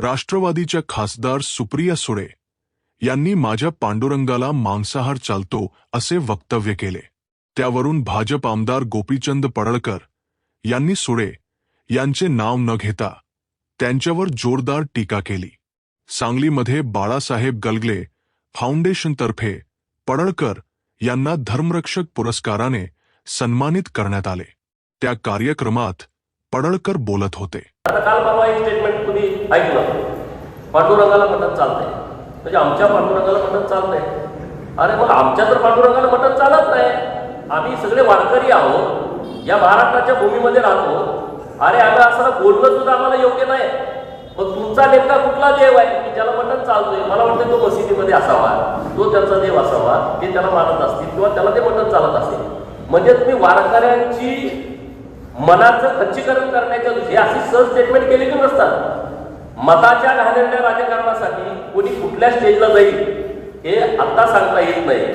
राष्ट्रवादीच्या खासदार सुप्रिया सुळे यांनी माझ्या पांडुरंगाला मांसाहार चालतो असे वक्तव्य केले. त्यावरून भाजप आमदार गोपीचंद पडळकर यांनी सुळे यांचे नाव न घेता त्यांच्यावर जोरदार टीका केली. सांगलीमध्ये बाळासाहेब गलगले फाउंडेशनतर्फे पडळकर यांना धर्मरक्षक पुरस्काराने सन्मानित करण्यात आले. त्या कार्यक्रमात पडळकर बोलत होते. आता काल बाबा एक स्टेटमेंट तुम्ही ऐकलं? पांडुरंगाला मटण चालतंय. म्हणजे आमच्या पांडुरंगाला मटण चालतंय. अरे मग आमच्या तर पांडुरंगाला मटण चालत नाही. आम्ही सगळे वारकरी आहोत. या महाराष्ट्राच्या भूमीमध्ये राहतो. अरे आम्ही असं बोलणं सुद्धा आम्हाला योग्य नाही. मग तुमचा नेमका कुठला देव आहे? की ज्याला मटण चालतोय? मला वाटतं तो मशिदीमध्ये असावा. तो त्यांचा देव असावा. ते त्याला मानत असतील किंवा त्याला ते मटण चालत असेल. म्हणजे तुम्ही वारकऱ्यांची मनाचं खच्चीकरण करण्याच्या दृष्टी अशी सहज स्टेटमेंट केली की नसतात. मताच्या घाणेरड्या राजकारणासाठी कोणी कुठल्या स्टेजला जाईल हे आत्ता सांगता येत नाही.